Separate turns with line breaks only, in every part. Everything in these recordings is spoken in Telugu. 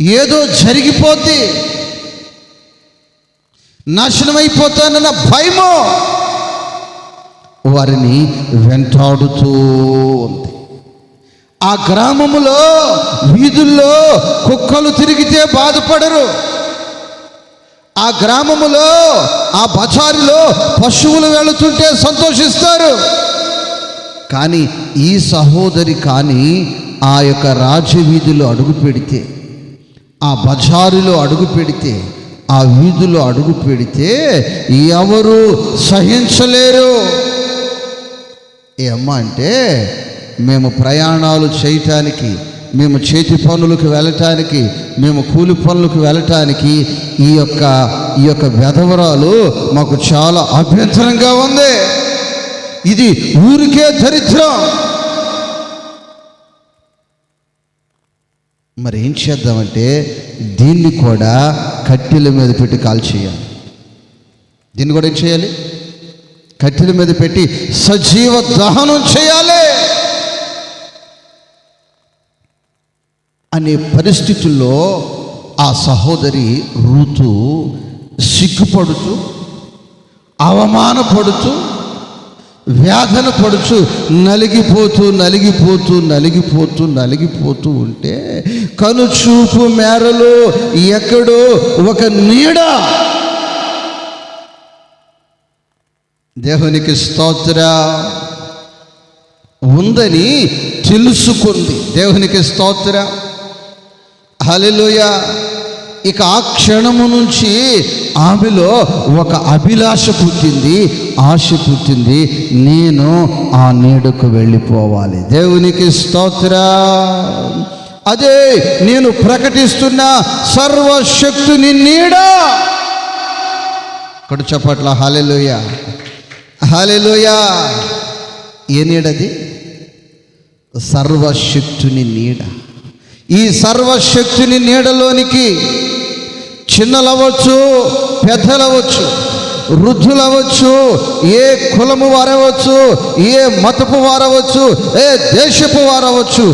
ఏదో జరిగిపోతే నాశనమైపోతానన్న భయమో వారిని వెంటాడుతూ ఉంది. ఆ గ్రామములో వీధుల్లో కుక్కలు తిరిగితే బాధపడరు. ఆ గ్రామములో ఆ బజారులో పశువులు వెళుతుంటే సంతోషిస్తారు. కానీ ఈ సహోదరి కానీ ఆ యొక్క రాజవీధిలో అడుగు పెడితే ఆ బజారులో అడుగు పెడితే ఆ వీధిలో అడుగు పెడితే ఎవరు సహించలేరు. ఏ అమ్మ అంటే మేము ప్రయాణాలు చేయటానికి మేము చేతి పనులకు వెళ్ళటానికి మేము కూలి పనులకు వెళ్ళటానికి ఈ యొక్క ఈ యొక్క వెధవరాలు మాకు చాలా అభ్యంతరంగా ఉంది. ఇది ఊరికే దరిద్రం. మరి ఏం చేద్దామంటే దీన్ని కూడా కట్టెల మీద పెట్టి కాల్ చేయాలి. దీన్ని కూడా ఏం చేయాలి? కట్టెల మీద పెట్టి సజీవ దహనం చేయాలి. అనే పరిస్థితుల్లో ఆ సహోదరి రూతు సిగ్గుపడుతూ అవమానపడుతూ వేదన పడుచు నలిగిపోతూ నలిగిపోతూ నలిగిపోతూ నలిగిపోతూ ఉంటే కనుచూపు మేరలో ఎక్కడో ఒక నీడ. దేవునికి స్తోత్ర. ఉందని తెలుసుకుంది. దేవునికి స్తోత్ర. హల్లెలూయ. ఇక ఆ క్షణము నుంచి ఆమెలో ఒక అభిలాష పుట్టింది ఆశ పుట్టింది నేను ఆ నీడకు వెళ్ళిపోవాలి. దేవునికి స్తోత్ర. అదే నేను ప్రకటిస్తున్న సర్వశక్తుని నీడ. ఇక్కడ చెప్పట్ల హాలెలోయ హాలెలోయ ఏ నీడది? సర్వశక్తుని నీడ. ఈ సర్వశక్తుని నీడలోనికి చిన్నలవచ్చు పెద్దలవచ్చు వృద్ధులవచ్చు ఏ కులము వారవచ్చు ఏ మతపు వారవచ్చు ఏ దేశపు వారవచ్చు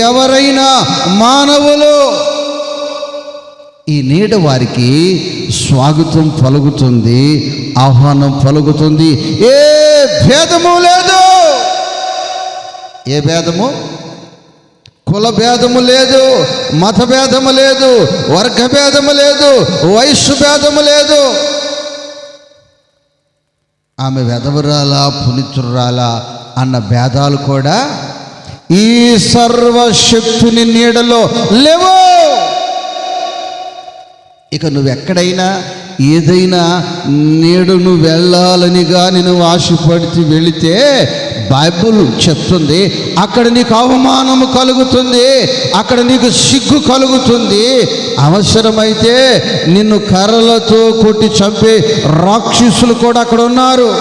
ఎవరైనా మానవులు ఈ నీడ వారికి స్వాగతం పలుకుతుంది ఆహ్వానం పలుకుతుంది. ఏ భేదము లేదు. ఏ భేదము? కుల భేదము లేదు మత భేదము లేదు వర్గ భేదము లేదు వయస్సు భేదము లేదు. ఆమె వెదవరాలా పునితురాలా అన్న భేదాలు కూడా ఈ సర్వశక్తుని నీడలో లేవు. ఇక నువ్వెక్కడైనా ఏదైనా నీడను వెళ్ళాలని కానీ నువ్వు ఆశపడిచి వెళితే బైబుల్ చెప్తుంది. అక్కడ నీకు అవమానము కలుగుతుంది. అక్కడ నీకు సిగ్గు కలుగుతుంది. అవసరమైతే నిన్ను కర్రలతో కొట్టి చంపే రాక్షసులు కూడా అక్కడ ఉన్నారు.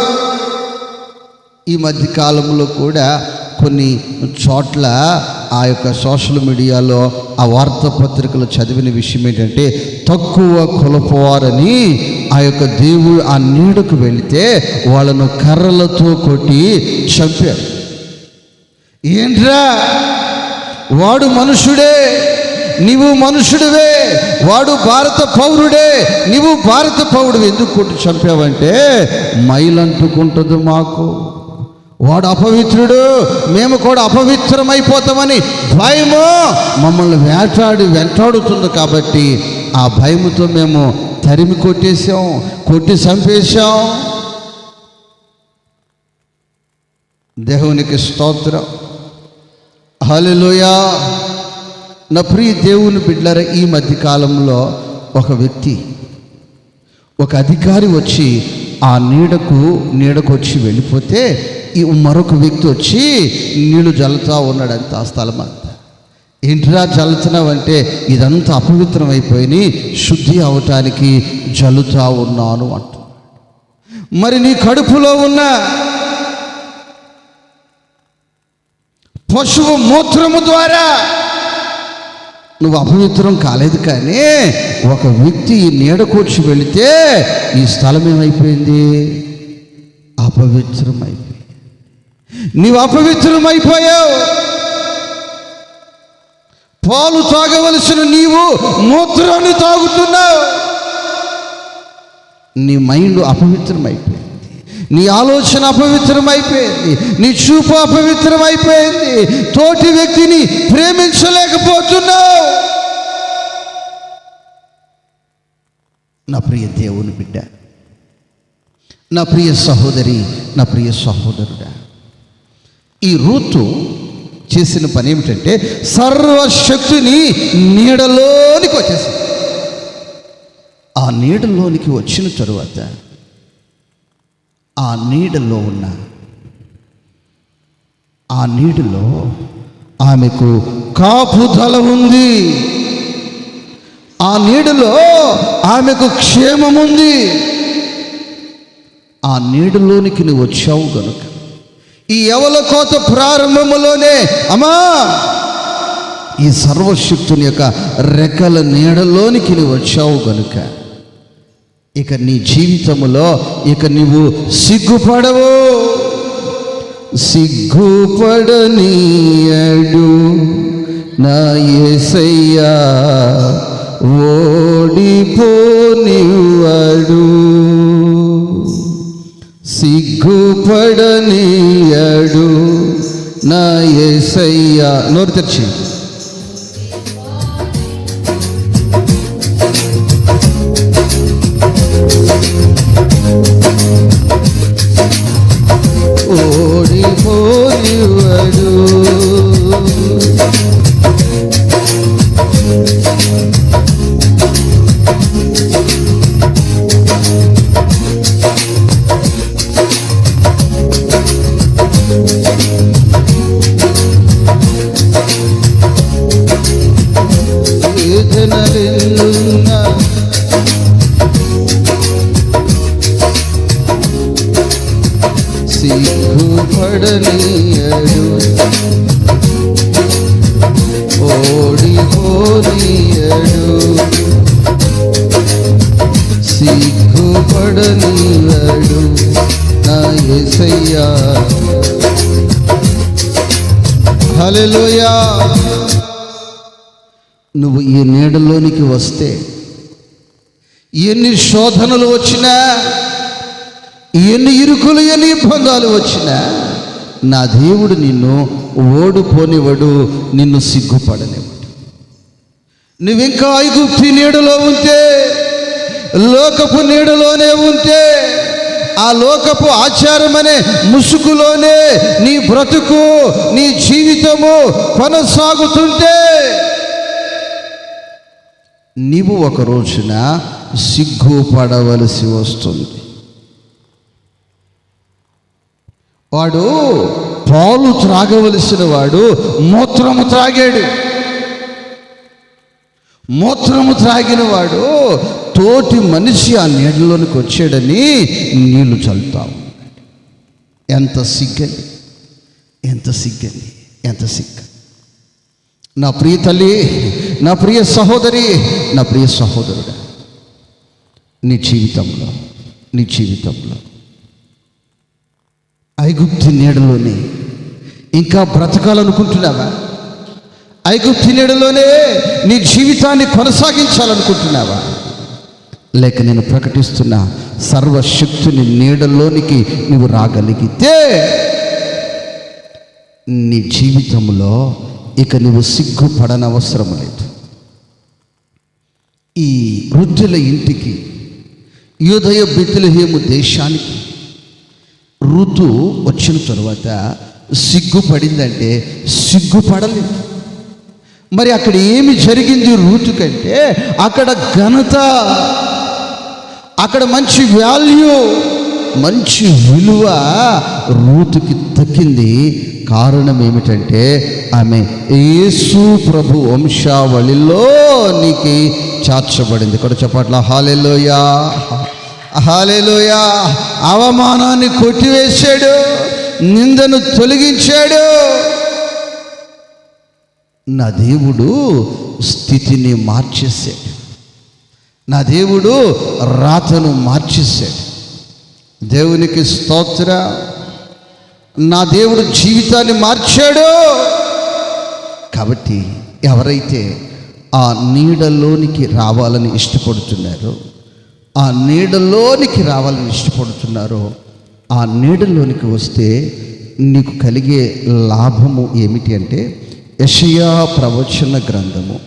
ఈ మధ్య కాలంలో కూడా కొన్ని చోట్ల ఆ యొక్క సోషల్ మీడియాలో ఆ వార్తాపత్రికలు చదివిన విషయం ఏంటంటే తక్కువ కులపోవారని ఆ యొక్క దేవుడు ఆ నీడకు వెళితే వాళ్ళను కర్రలతో కొట్టి చంపారు. ఏంట్రా? వాడు మనుషుడే నీవు మనుషుడివే వాడు భారత పౌరుడే నీవు భారత పౌరుడు ఎందుకు కొట్టి చంపావంటే మైలంటుకుంటుంది మాకు. వాడు అపవిత్రుడు మేము కూడా అపవిత్రమైపోతామని భయము మమ్మల్ని వేటాడి వెంటాడుతుంది కాబట్టి ఆ భయముతో మేము తరిమి కొట్టేశాం కొట్టి చంపేశాం. దేవునికి స్తోత్రం. హల్లెలూయా. నా ప్రియ దేవుని బిడ్డర ఈ మధ్య కాలంలో ఒక వ్యక్తి ఒక అధికారి వచ్చి ఆ నీడకు నీడకు వచ్చి వెళ్ళిపోతే ఈ మరొక వ్యక్తి వచ్చి నీళ్ళు జల్లుతా ఉన్నాడంత ఆ స్థలం అంతా. ఏంటిరా జల్లుతున్నావంటే ఇదంతా అపవిత్రం అయిపోయి శుద్ధి అవటానికి జల్లుతా ఉన్నాను అంట మరి నీ కడుపులో ఉన్న పశువు మూత్రము ద్వారా నువ్వు అపవిత్రం కాలేదు కానీ ఒక వ్యక్తి ఈ నీడ కూర్చి వెళితే ఈ స్థలం ఏమైపోయింది? అపవిత్రం అయిపోయింది నీవు అపవిత్రమైపోయావు. పాలు తాగవలసిన నీవు మూత్రాన్ని తాగుతున్నావు. నీ మైండ్ అపవిత్రమైపోయింది. నీ ఆలోచన అపవిత్రమైపోయింది. నీ చూపు అపవిత్రమైపోయింది. తోటి వ్యక్తిని ప్రేమించలేకపోతున్నావు. నా ప్రియ దేవుని బిడ్డ నా ప్రియ సహోదరి నా ప్రియ సహోదరుడా ఈ రూతు చేసిన పని ఏమిటంటే సర్వశక్తిని నీడలోనికి వచ్చేసింది. ఆ నీడలోనికి వచ్చిన తరువాత ఆ నీడలో ఉన్న ఆ నీడలో ఆమెకు కాపుదల ఉంది. ఆ నీడలో ఆమెకు క్షేమముంది ఆ నీడలోనికి నువ్వు వచ్చావు కనుక ఈ యవల కోత ప్రారంభములోనే అమ్మా ఈ సర్వశక్తుని యొక్క రెక్కల నీడలోనికి నువ్వు వచ్చావు కనుక ఇక నీ జీవితములో ఇక నీవు సిగ్గుపడవు. సిగ్గుపడనీయడు నా యేసయ్యా ఓడిపోనివాడు సిగ్గుపడనీయడు నా ఎసయ్యా నోరు తెరిచి. సిగ్గుపడనీయడు ఓడిపోనీయడు సిగ్గుపడనీయడు నా యేసయ్యా హలెలుయా నువ్వు ఈ నీడలోనికి వస్తే ఎన్ని శోధనలు వచ్చినా ఎన్ని ఇరుకులు ఎన్ని ఇబ్బందాలు వచ్చినా నా దేవుడు నిన్ను ఓడిపోనివాడు నిన్ను సిగ్గుపడనివాడు. నువ్వింకా ఐగుప్తి నీడలో ఉంటే లోకపు నీడలోనే ఉంటే ఆ లోకపు ఆచారం అనే ముసుగులోనే నీ బ్రతుకు నీ జీవితము కొనసాగుతుంటే నీవు ఒక రోజున సిగ్గుపడవలసి వస్తుంది. వాడు పాలు త్రాగవలసిన వాడు మూత్రము త్రాగాడు. మూత్రము త్రాగిన వాడు తోటి మనిషి ఆ నీళ్ళలోనికి వచ్చాడని నీళ్ళు చల్లుతావు ఎంత సిగ్గని ఎంత సిగ్గని ఎంత సిగ్గ. నా ప్రియ తల్లి నా ప్రియ సహోదరి నా ప్రియ సహోదరుడు నీ జీవితంలో నీ జీవితంలో ఐగుప్తి నీడలోనే. ఇంకా బ్రతకాలనుకుంటున్నావా? ఐగుప్తి నీడలోనే నీ జీవితాన్ని కొనసాగించాలనుకుంటున్నావా? లేక నేను ప్రకటిస్తున్న సర్వశక్తిని నీడలోనికి నువ్వు రాగలిగితే నీ జీవితంలో ఇక నువ్వు సిగ్గుపడనవసరం లేదు. ఈ వృద్ధుల ఇంటికి యోదయ బెతులహేము దేశానికి ఋతు వచ్చిన తర్వాత సిగ్గుపడిందంటే సిగ్గుపడలేదు. మరి అక్కడ ఏమి జరిగింది ఋతు కంటే అక్కడ ఘనత అక్కడ మంచి వాల్యూ మంచి విలువ రూతుకి దక్కింది. కారణం ఏమిటంటే ఆమె యేసు ప్రభు వంశావళిలోనికి చేర్చబడింది ఇక్కడ చెప్పట్ల హాలెలోయా హాలెలోయా అవమానాన్ని కొట్టివేశాడు నిందను తొలగించాడు. నా దేవుడు స్థితిని మార్చేశాడు. నా దేవుడు రాతను మార్చేశాడు. దేవునికి స్తోత్ర. నా దేవుడు జీవితాన్ని మార్చాడు. కాబట్టి ఎవరైతే ఆ నీడలోనికి రావాలని ఇష్టపడుతున్నారో ఆ నీడలోనికి రావాలని ఇష్టపడుతున్నారో ఆ నీడలోనికి వస్తే నీకు కలిగే లాభము ఏమిటి అంటే యషయా ప్రవచన గ్రంథము.